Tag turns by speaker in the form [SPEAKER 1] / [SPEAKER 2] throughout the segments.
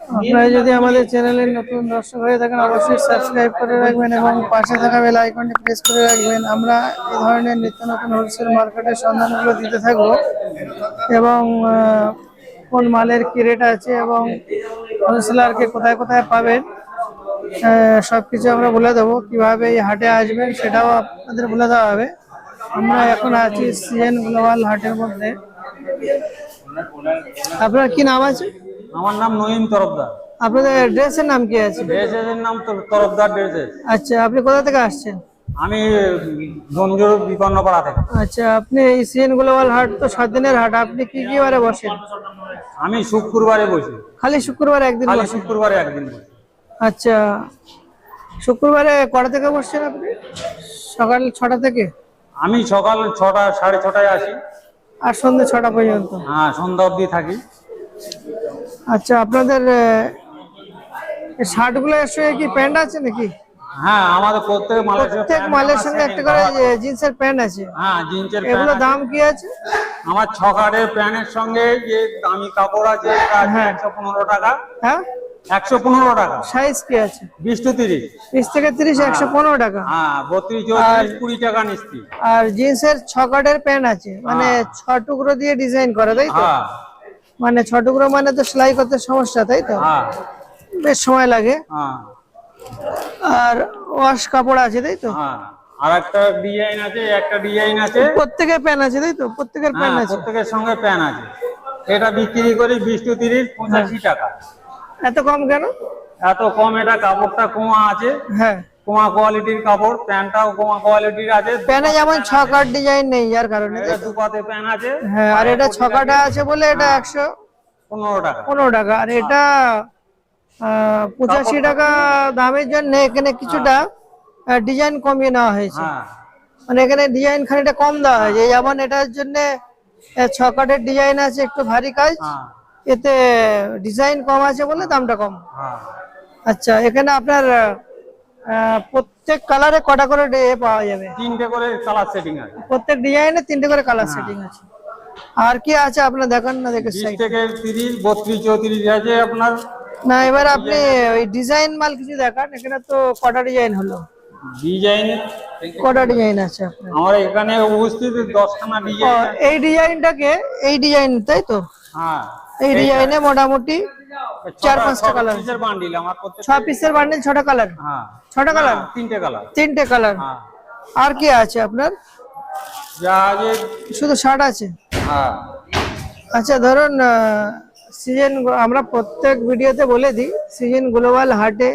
[SPEAKER 1] আপনারা যদি আমাদের চ্যানেলের নতুন দর্শক হয়ে থাকেন, অবশ্যই সাবস্ক্রাইব করে রাখবেন এবং পাশে থাকা বেল আইকনটি প্রেস করে রাখবেন। আমরা এই ধরনের নিত্য নতুন হোলসেল মার্কেটের সন্ধানগুলো দিতে থাকব এবং কোন মালের কি রেট আছে এবং হোলসেলারকে কোথায় কোথায় পাবেন সব কিছু আমরা বলে দেবো। কীভাবে এই হাটে আসবেন সেটাও আপনাদের বলে দেওয়া হবে। আমরা এখন আছি সিএন গ্লোবাল হাটের মধ্যে। আপনার কি নাম আছে?
[SPEAKER 2] আমার নাম নঈম তরফদার।
[SPEAKER 1] আপনাদের ড্রেসের নাম কি আছে?
[SPEAKER 2] ড্রেসের নাম তো তরফদার ড্রেসেস
[SPEAKER 1] আচ্ছা আপনি কোথা থেকে আসছেন?
[SPEAKER 2] আমি গঞ্জুর বিপন্নপাড়া থেকে।
[SPEAKER 1] আচ্ছা আপনি এই সিএন গ্লোবাল হাট তো সাত দিনের হাট আপনি কি কি বারে বসেন?
[SPEAKER 2] আমি শুক্রবারে বসি।
[SPEAKER 1] খালি শুক্রবার একদিন
[SPEAKER 2] খালি শুক্রবারে একদিন বসি।
[SPEAKER 1] আচ্ছা শুক্রবারে কটা থেকে বসছেন আপনি? সকাল ছটা থেকে?
[SPEAKER 2] আমি সকাল ছটা সাড়ে ছটায় আসি।
[SPEAKER 1] আর সন্ধ্যে ছটা পর্যন্ত?
[SPEAKER 2] হ্যাঁ সন্ধ্যা অবধি থাকি।
[SPEAKER 1] আচ্ছা আপনাদের শার্টগুলো সঙ্গে কি প্যান্ট আছে নাকি?
[SPEAKER 2] হ্যাঁ আমাদের প্রত্যেক মালের
[SPEAKER 1] প্রত্যেক মালের সঙ্গে একটা করে জিন্সের প্যান্ট আছে।
[SPEAKER 2] হ্যাঁ জিন্সের
[SPEAKER 1] এগুলো দাম কি আছে?
[SPEAKER 2] আমার ছকারের প্যান্টের সঙ্গে যে দামি কাপড় আছে
[SPEAKER 1] হ্যাঁ।
[SPEAKER 2] একশো পনেরো টাকা।
[SPEAKER 1] হ্যাঁ?
[SPEAKER 2] একশো পনেরো টাকা।
[SPEAKER 1] সাইজ কি আছে?
[SPEAKER 2] বিশ টু তিরিশ।
[SPEAKER 1] বিশ থেকে তিরিশ একশো পনেরো টাকা।
[SPEAKER 2] হ্যাঁ বত্রিশ চৌত্রিশ কুড়ি টাকা নিচ্ছি
[SPEAKER 1] আর জিন্সের ছ কাটের প্যান্ট আছে। মানে ছ টুকরো দিয়ে ডিজাইন করা তাই তো?
[SPEAKER 2] হ্যাঁ।
[SPEAKER 1] মানে ছ টুকরো মানে তো সেলাই করতে সমস্যা তাই তো?
[SPEAKER 2] হ্যাঁ।
[SPEAKER 1] বেশ সময় লাগে।
[SPEAKER 2] হ্যাঁ।
[SPEAKER 1] আর ওয়াশ কাপড় আছে তাই তো?
[SPEAKER 2] আর একটা ডিজাইন আছে একটা ডিজাইন আছে।
[SPEAKER 1] প্রত্যেকের প্যান্ট আছে তাই তো? প্রত্যেকের প্যান্ট
[SPEAKER 2] হ্যাঁ
[SPEAKER 1] আছে।
[SPEAKER 2] প্রত্যেকের সঙ্গে প্যান আছে। এটা বিক্রি করি বিশ টু তিরিশ পঁচাশি টাকা।
[SPEAKER 1] এত কম কেন?
[SPEAKER 2] এত কম এটা কাপড়টা কমা আছে।
[SPEAKER 1] হ্যাঁ।
[SPEAKER 2] কমা কোয়ালিটির কাপড় প্যান্টটাও কমা কোয়ালিটির আছে।
[SPEAKER 1] প্যানে যেমন ছ কাট ডিজাইন নেই যার কারণে।
[SPEAKER 2] এটা দুপাতে প্যান আছে।
[SPEAKER 1] হ্যাঁ আর এটা ছ কাটা আছে বলে এটা একশো
[SPEAKER 2] পনেরো টাকা।
[SPEAKER 1] পনেরো টাকা। আর এটা পঁচাশি টাকা দামের জন্য এখানে কিছুটা ডিজাইন কমিয়ে নেওয়া হয়েছে।
[SPEAKER 2] হ্যাঁ।
[SPEAKER 1] মানে এখানে ডিজাইন খানিকটা কম দেওয়া হয়েছে। যেমন এটার জন্য ছ কাটের ডিজাইন আছে একটু ভারী কাজ।
[SPEAKER 2] হ্যাঁ।
[SPEAKER 1] এতে ডিজাইন কম আছে বলে দামটা কম।
[SPEAKER 2] হ্যাঁ।
[SPEAKER 1] আচ্ছা এখানে আপনার প্রত্যেক কালারে কটা করে ডে- পাওয়া যাবে?
[SPEAKER 2] তিনটে করে কালার সেটিং আছে।
[SPEAKER 1] প্রত্যেক ডিজাইনে তিনটে করে কালার সেটিং আছে। আর কি আছে? আপনার দেখান না দেখে সাইড
[SPEAKER 2] থেকে তিরিশ বত্রিশ চৌত্রিশ আছে আপনার।
[SPEAKER 1] না এবার আপনি ওই ডিজাইন মাল কিছু দেখান এখানে তো কটা ডিজাইন হলো?
[SPEAKER 2] ডিজাইন
[SPEAKER 1] কটা ডিজাইন আছে আপনার?
[SPEAKER 2] আমার এখানে উপস্থিত দশখানা
[SPEAKER 1] ও,
[SPEAKER 2] ডিজাইন
[SPEAKER 1] এই ডিজাইনটাকে এই ডিজাইন তাই তো?
[SPEAKER 2] হ্যাঁ
[SPEAKER 1] এই ডিজাইনে মোটামুটি চার পাঁচটা কালার
[SPEAKER 2] পিসের বান্ডিল আমার প্রত্যেক
[SPEAKER 1] ছ পিসের বান্ডেল ছটা কালার
[SPEAKER 2] হ্যাঁ।
[SPEAKER 1] ছটা কালার
[SPEAKER 2] তিনটে কালার
[SPEAKER 1] তিনটে কালার
[SPEAKER 2] হ্যাঁ।
[SPEAKER 1] আর কি আছে আপনার? শুধু শার্ট আছে?
[SPEAKER 2] হ্যাঁ।
[SPEAKER 1] আচ্ছা ধরুন সিজন আমরা প্রত্যেক ভিডিওতে বলে দিই সিজন গ্লোবাল হাটে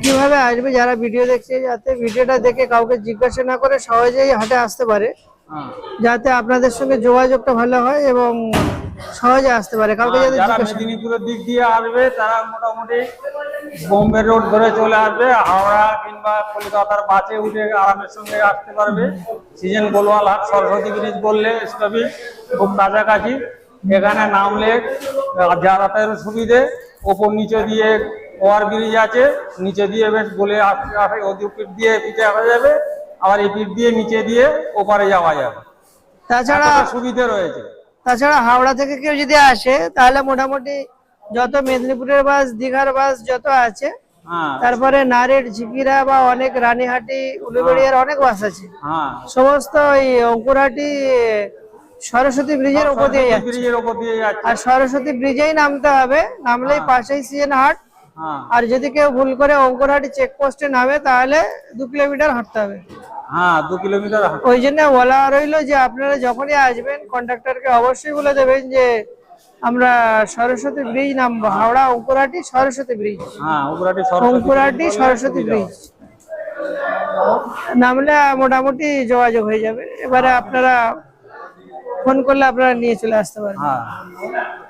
[SPEAKER 1] কীভাবে আসবে যারা ভিডিও দেখছে যাতে ভিডিওটা দেখে কাউকে জিজ্ঞাসা না করে সহজেই হাটে আসতে পারে।
[SPEAKER 2] হ্যাঁ।
[SPEAKER 1] যাতে আপনাদের সঙ্গে যোগাযোগটা ভালো হয় এবং সহজে আসতে পারে। কাউকে যাতে
[SPEAKER 2] যারা মেদিনীপুরের দিক দিয়ে আসবে তারা মোটামুটি বোম্বে রোড ধরে চলে আসবে। হাওড়া কিংবা কলকাতার বাসে উঠে আরামের সঙ্গে আসতে পারবে। সিজন গোলওয়াল হাট সরস্বতী ব্রিজ বললে স্টপি খুব কাছাকাছি। এখানে নামলে যাতায়াতের সুবিধে ওপর নিচে দিয়ে ওভার ব্রিজ আছে। নিচে দিয়ে বেশ বলে আসতে আসে ওদিক পিঠ দিয়ে পিঠে আসা যাবে। আবার এই পিঠ দিয়ে নিচে দিয়ে ওপারে যাওয়া যাবে।
[SPEAKER 1] তাছাড়া
[SPEAKER 2] সুবিধে রয়েছে।
[SPEAKER 1] তাছাড়া হাওড়া থেকে কেউ যদি আসে তাহলে মোটামুটি যত মেদিনীপুরের বাস দীঘার বাস যত আছে
[SPEAKER 2] হ্যাঁ।
[SPEAKER 1] তারপরে নারীর ঝিকিরা বা অনেক রানীহাটি উলুবেড়িয়ার অনেক বাস আছে।
[SPEAKER 2] হ্যাঁ।
[SPEAKER 1] সমস্ত ওই অঙ্কুরহাটি সরস্বতী ব্রিজের উপর দিয়ে যাচ্ছে। আর সরস্বতী ব্রিজেই নামতে হবে নামলেই পাশেই সিএন হাট
[SPEAKER 2] হ্যাঁ
[SPEAKER 1] আর যদি কেউ ভুল করে অঙ্কুরহাটি চেকপোস্টে নামে তাহলে দু কিলোমিটার হাঁটতে হবে।
[SPEAKER 2] হ্যাঁ দু কিলোমিটার
[SPEAKER 1] ওই জন্য বলা রইল যে আপনারা যখনই আসবেন কন্ডাক্টরকে অবশ্যই বলে দেবেন যে আমরা সরস্বতী ব্রিজ নামবো হাওড়া অঙ্কুরহাটি সরস্বতী ব্রিজ।
[SPEAKER 2] হ্যাঁ
[SPEAKER 1] অঙ্কুরহাটি সরস্বতী ব্রিজ। নামলে মোটামুটি যোগাযোগ হয়ে যাবে। এবারে আপনারা ফোন করলে আপনারা নিয়ে চলে আসতে পারবেন।
[SPEAKER 2] হ্যাঁ।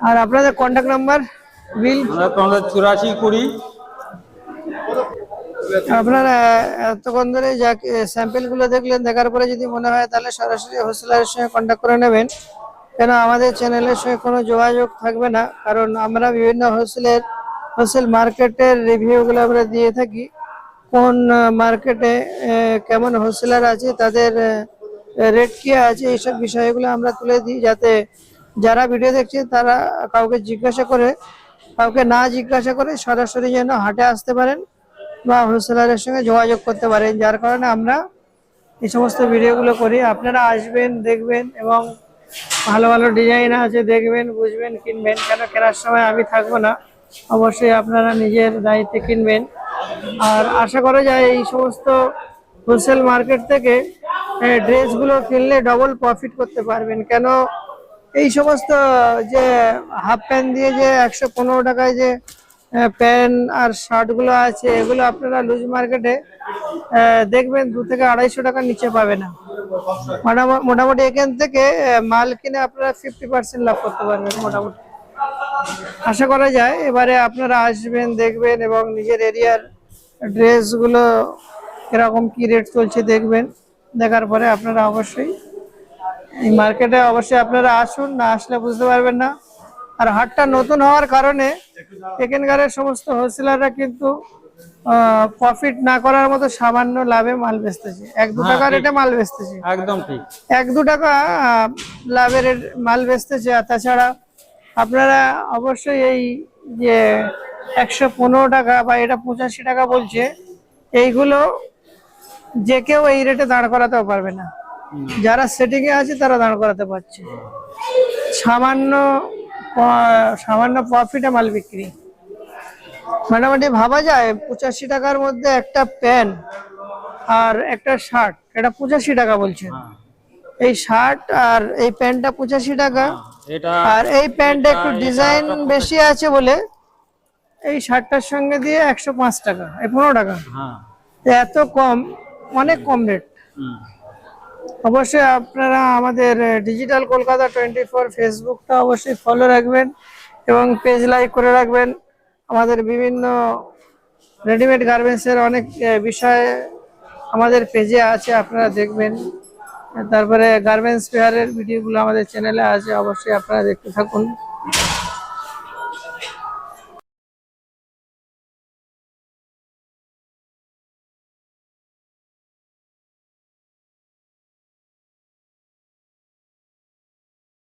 [SPEAKER 1] আর আপনাদের কন্ট্যাক্ট নাম্বার
[SPEAKER 2] তোমাদের চুরাশি কুড়ি।
[SPEAKER 1] আপনারা এতক্ষণ ধরে যা দেখলেন দেখার পরে যদি মনে হয় তাহলে সরাসরি হোলসেলারের সঙ্গে কন্ট্যাক্ট করে নেবেন। কেন আমাদের চ্যানেলের সঙ্গে কোনো যোগাযোগ থাকবে না কারণ আমরা বিভিন্ন হোলসেলের হোলসেল মার্কেটের রিভিউগুলো আমরা দিয়ে থাকি। কোন মার্কেটে কেমন হোলসেলার আছে তাদের রেট কি আছে এইসব বিষয়গুলো আমরা তুলে দিই যাতে যারা ভিডিও দেখছে তারা কাউকে জিজ্ঞাসা করে কাউকে না জিজ্ঞাসা করে সরাসরি যেন হাটে আসতে পারেন বা হোলসেলারের সঙ্গে যোগাযোগ করতে পারেন, যার কারণে আমরা এই সমস্ত ভিডিওগুলো করি। আপনারা আসবেন, দেখবেন এবং ভালো ভালো ডিজাইন আছে, দেখবেন, বুঝবেন, কিনবেন। কেন কেনার সময় আমি থাকব না, অবশ্যই আপনারা নিজের দায়িত্বে কিনবেন। আর আশা করা যায় এই সমস্ত হোলসেল মার্কেট থেকে ড্রেসগুলো কিনলে ডবল প্রফিট করতে পারবেন। কেন এই সমস্ত যে হাফ প্যান্ট দিয়ে যে একশো পনেরো টাকায় যে প্যান্ট আর শার্টগুলো আছে, এগুলো আপনারা লুজ মার্কেটে দেখবেন দু থেকে আড়াইশো টাকার নিচে পাবে না মোটামুটি এখান থেকে মাল কিনে আপনারা ফিফটি পার্সেন্ট লাভ করতে পারবেন মোটামুটি। আশা করা যায় এবারে আপনারা আসবেন, দেখবেন এবং নিজের এরিয়ার ড্রেসগুলো কীরকম কি রেট চলছে দেখবেন। দেখার পরে আপনারা অবশ্যই এই মার্কেটে অবশ্যই আপনারা আসুন না আসলে বুঝতে পারবেন না। আর হাটটা নতুন হওয়ার কারণে এখানকার সমস্ত হোলসেলাররা কিন্তু প্রফিট না করার মতো সামান্য লাভে মাল বেচতেছে। এক দু টাকা রেটে মাল বেচতেছে।
[SPEAKER 2] একদম ঠিক।
[SPEAKER 1] এক দু টাকা লাভের মাল বেচতেছে। আর তাছাড়া আপনারা অবশ্যই এই যে একশো পনেরো টাকা বা এটা পঁচাশি টাকা বলছে এইগুলো যে কেউ এই রেটে দাঁড় করাতেও পারবে না। যারা সেটিং এ আছে তারা দাঁড় করাতে পারছে। সামান্য সামান্য প্রফিটে মাল বিক্রি। মোটামুটি ভাবা যায় পঁচাশি টাকার মধ্যে একটা প্যান্ট আর একটা শার্ট এটা পঁচাশি টাকা বলছেন।
[SPEAKER 2] হ্যাঁ।
[SPEAKER 1] এই শার্ট আর এই প্যান্টটা পঁচাশি টাকা। আর এই প্যান্টটা একটু ডিজাইন বেশি আছে বলে এই শার্টটার সঙ্গে দিয়ে একশো পাঁচ টাকা এই পনেরো টাকা।
[SPEAKER 2] হ্যাঁ।
[SPEAKER 1] এত কম অনেক কম রেট। অবশ্যই আপনারা আমাদের ডিজিটাল কলকাতা টোয়েন্টি ফোর ফেসবুকটা অবশ্যই ফলো রাখবেন এবং পেজ লাইক করে রাখবেন। আমাদের বিভিন্ন রেডিমেড গার্মেন্টসের অনেক বিষয় আমাদের পেজে আছে, আপনারা দেখবেন। তারপরে গার্মেন্টস ফেয়ারের ভিডিওগুলো আমাদের চ্যানেলে আছে, অবশ্যই আপনারা দেখতে থাকুন।